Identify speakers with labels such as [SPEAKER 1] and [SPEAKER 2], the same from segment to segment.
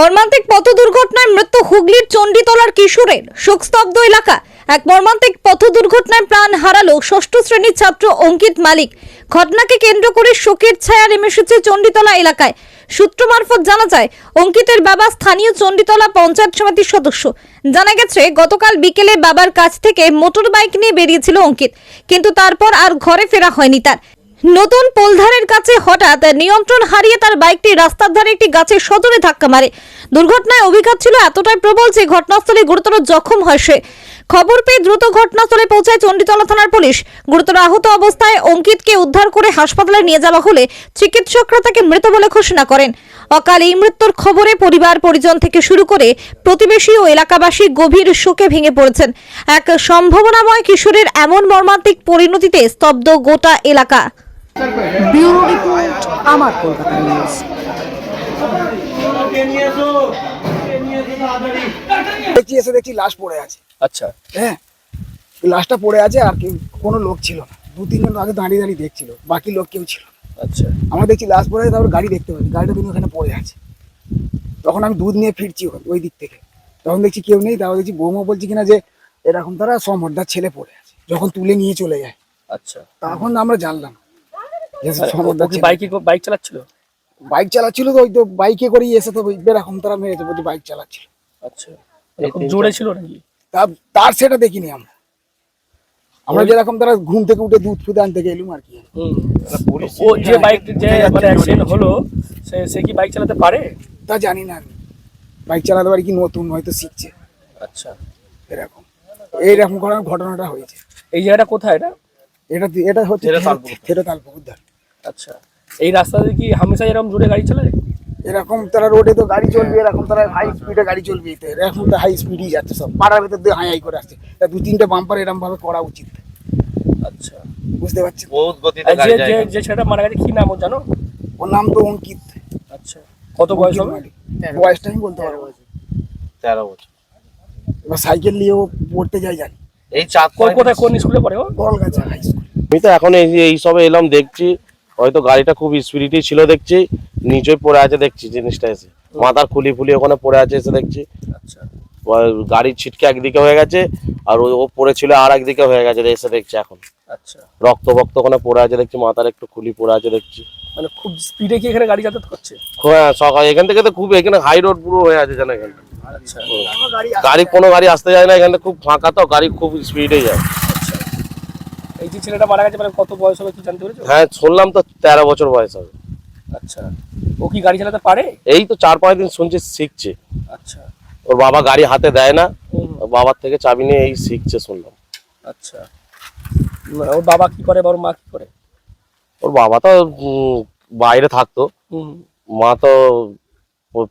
[SPEAKER 1] মর্মান্তিক পথ দুর্ঘটনায় মৃত্যু হুগলির চণ্ডীতলার কিশোরের। শোকস্তব্ধ এলাকা এক মর্মান্তিক পথ দুর্ঘটনায় প্রাণ হারালো ষষ্ঠ শ্রেণির ছাত্র অঙ্কিত মালিক। ঘটনাকে কেন্দ্র করে শোকের ছায়া নেমে এসেছে চণ্ডীতলা এলাকায়। সূত্র মারফত জানা যায়, অঙ্কিতের বাবা স্থানীয় চণ্ডীতলা পঞ্চায়েত সমিতির সদস্য। জানা গেছে, গতকাল বিকেলে বাবার কাছ থেকে মোটর বাইক নিয়ে বেরিয়েছিল অঙ্কিত। কিন্তু তারপর আর ঘরে ফেরা হয়নি তার। নতুন পোলধারের কাছে হঠাৎ নিয়ন্ত্রণ হারিয়ে তার বাইকটি রাস্তার ধারে একটি গাছের সজোরে ধাক্কা মারে। দুর্ঘটনায় অভিঘাত ছিল এতটাই প্রবল যে ঘটনাস্থলে গুরুতর জখম হয় সে। খবর পেয়ে দ্রুত ঘটনাস্থলে পৌঁছায় চণ্ডীতলা থানার পুলিশ। গুরুতর আহত অবস্থায় অঙ্কিতকে উদ্ধার করে হাসপাতালে নিয়ে যাওয়া হলে চিকিৎসকরা তাকে মৃত বলে ঘোষণা করেন। অকাল এই মৃত্যুর খবরে পরিবার পরিজন থেকে শুরু করে প্রতিবেশী ও এলাকাবাসী গভীর শোকে ভেঙে পড়েছেন। এক সম্ভাবনাময় কিশোরের এমন মর্মান্তিক পরিণতিতে স্তব্ধ গোটা এলাকা।
[SPEAKER 2] ব্যুরো রিপোর্ট আমার কলকাতা নিউজ।
[SPEAKER 3] দেখছি এসে দেখছি লাশ পড়ে আছে।
[SPEAKER 4] আচ্ছা।
[SPEAKER 3] হ্যাঁ লাশটা পড়ে আছে আর কেউ কোনো লোক ছিল না। দু তিনজন আগে দাঁড়িয়ে দাঁড়িয়ে দেখছিল বাকি লোক কেউ ছিল না।
[SPEAKER 4] আচ্ছা।
[SPEAKER 3] আমরা দেখছি লাশ পড়ে আছে তারপর গাড়ি দেখতে পাচ্ছি গাড়িটা কিন্তু ওখানে পড়ে আছে। তখন আমি দুধ নিয়ে ফিরছি ওখান- ওই দিক থেকে। তখন দেখছি কেউ নেই তারপর দেখছি বৌমা বলছি কিনা যে এরকম তারা সমর্দার ছেলে পড়ে আছে যখন তুলে নিয়ে চলে যায়।
[SPEAKER 4] আচ্ছা।
[SPEAKER 3] তখন আমরা জানলাম
[SPEAKER 4] বাইকে বাইক চালাচ্ছিল?
[SPEAKER 3] বাইক চালাচ্ছিল তো ওই তো বাইকে করেই এসে তো এরকম তারা মেরেছে বলছে বাইক চালাচ্ছিল।
[SPEAKER 4] আচ্ছা জোরে ছিল নাকি?
[SPEAKER 3] তা তার সেটা দেখিনি আমরা। আমরা যেরকম তারা ঘুম থেকে উঠে দুধ ফুদ আনতে গেলুম আর কি।
[SPEAKER 4] হুম। ও যে বাইক যে মানে অ্যাক্সিডেন্ট হলো সে সে কি বাইক চালাতে পারে?
[SPEAKER 3] তা জানি না আমি। বাইক চালাতে পারি কি নতুন হয়তো শিখছে।
[SPEAKER 4] আচ্ছা।
[SPEAKER 3] এরকম। এইরকম করার ঘটনাটা হয়েছে।
[SPEAKER 4] এই জায়গাটা কোথায় এটা?
[SPEAKER 3] এটা এটা হচ্ছে থেরো তালপুকুর ধার
[SPEAKER 4] আচ্ছা। এই রাস্তাতে কি হামেশা এরকম জোরে গাড়ি চালায়?
[SPEAKER 3] এরকম তারা রোডে তো গাড়ি চলবে এরকম তারা হাই স্পিডে গাড়ি চলবে এরকম তো হাই স্পিডই যাচ্ছে সব। পাড়ার ভেতর দিয়ে হাই হাই করে আসছে। তা দু তিনটে বাম্পার এরকম ভাবে করা উচিত।
[SPEAKER 4] আচ্ছা।
[SPEAKER 3] বুঝতে পারছেন?
[SPEAKER 5] বহুত গতিতে গাড়ি
[SPEAKER 4] যে
[SPEAKER 5] যায়
[SPEAKER 4] ছেলেটা মারা গেছে কি নাম ও জানো?
[SPEAKER 3] ওর নাম তো অঙ্কিত।
[SPEAKER 4] আচ্ছা। কত বয়স হবে।
[SPEAKER 3] বয়সটা আমি বলতে পারব না।
[SPEAKER 5] তেরো বছর।
[SPEAKER 3] এবার সাইকেল নিয়েও পড়তে যাই জানি।
[SPEAKER 5] এই
[SPEAKER 4] কোথায় কোন স্কুলে পড়ে ও?
[SPEAKER 3] কলকাতা হাই স্কুল
[SPEAKER 6] আমি তো এখন এই এই সবে এলাম দেখছি হয়তো গাড়িটা খুব স্পিডই ছিল দেখছি নিচে পড়ে আছে দেখছি জিনিসটা এসে। মাথার খুলি ফুলি ওখানে পড়ে আছে এসে দেখছি।
[SPEAKER 4] আচ্ছা।
[SPEAKER 6] গাড়ির ছিটকে একদিকে হয়ে গেছে আর ও পড়েছিল আর একদিকে হয়ে গেছে এসে দেখছি এখন।
[SPEAKER 4] আচ্ছা।
[SPEAKER 6] রক্ত বক্ত ওখানে পড়ে আছে দেখছি মাথার একটু খুলি পড়ে আছে দেখছি।
[SPEAKER 4] মানে খুব স্পিডে কি এখানে গাড়ি যাতায়াত করছে?
[SPEAKER 6] হ্যাঁ সকাল এখান থেকে তো খুব এখানে হাই রোড পুরো হয়ে আছে জানো এখানে
[SPEAKER 4] আচ্ছা।
[SPEAKER 6] গাড়ি কোনো গাড়ি আসতে যায় না এখানে খুব ফাঁকা তো গাড়ি খুব স্পিডে যায়।
[SPEAKER 4] যে ছেলেটা মারা গেছে মানে কত বয়স হবে কি জানতে পেরেছ?
[SPEAKER 6] হ্যাঁ শুনলাম তো তেরো বছর বয়স হবে।
[SPEAKER 4] আচ্ছা। ও কি গাড়ি চালাতে পারে?
[SPEAKER 6] এই তো চার পাঁচ দিন শুনছি শিখছে।
[SPEAKER 4] আচ্ছা।
[SPEAKER 6] ওর বাবা গাড়ি হাতে দেয় না বাবার থেকে চাবি নিয়ে এই শিখছে শুনলাম।
[SPEAKER 4] আচ্ছা। ওর বাবা কি করে বা ওর মা কি করে?
[SPEAKER 6] ওর বাবা তো বাইরে থাকতো। মা তো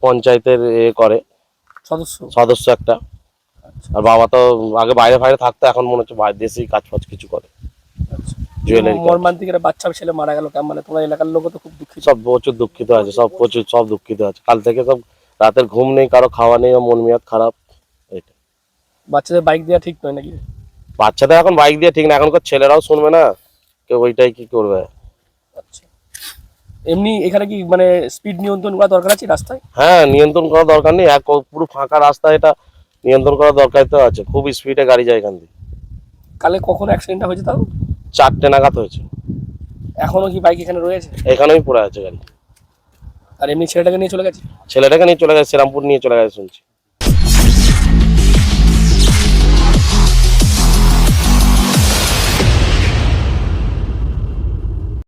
[SPEAKER 6] পঞ্চায়েতের এ করে
[SPEAKER 4] সদস্য?
[SPEAKER 6] সদস্য একটা।
[SPEAKER 4] আচ্ছা।
[SPEAKER 6] আর বাবা তো আগে বাইরে বাইরে থাকতো এখন মনে হচ্ছে বাইরে দেশেই কাজ ফাজ কিছু করে। জুয়েলারি
[SPEAKER 4] মর্মান্তিক বাচ্চা ছেলে মারা গেল মানে তোমার এলাকার লোক তো খুব দুঃখিত।
[SPEAKER 6] সব প্রচুর দুঃখিত আছে সব প্রচুর সব দুঃখিত আছে। কাল থেকে সব রাতের ঘুম নেই কারও খাওয়া নেই মন মেয়াদ খারাপ এটা
[SPEAKER 4] বাচ্চাদের বাইক দেওয়া ঠিক নয় নাকি?
[SPEAKER 6] বাচ্চাদের এখন বাইক দিয়ে ঠিক না এখনকার ছেলেরাও শুনবে না কেউ ওইটাই কি করবে?
[SPEAKER 4] আচ্ছা। এমনি এখানে কি মানে স্পিড নিয়ন্ত্রণ করা দরকার আছে রাস্তায়?
[SPEAKER 6] হ্যাঁ নিয়ন্ত্রণ করা দরকার নেই এক পুরো ফাঁকা রাস্তা এটা নিয়ন্ত্রণ করা দরকার তো আছে খুব স্পিডে গাড়ি যায় এখান দিয়ে।
[SPEAKER 4] কালে কখন অ্যাক্সিডেন্টটা হয়েছে তাও?
[SPEAKER 6] চারটে নাগাদ হয়েছে।
[SPEAKER 4] এখনও কি বাইক এখানে রয়েছে?
[SPEAKER 6] এখানেই পড়ে আছে গাড়ি।
[SPEAKER 4] আর এমনি ছেলেটাকে নিয়ে চলে গেছে?
[SPEAKER 6] ছেলেটাকে নিয়ে চলে গেছে শ্রীরামপুর নিয়ে চলে গেছে শুনছি।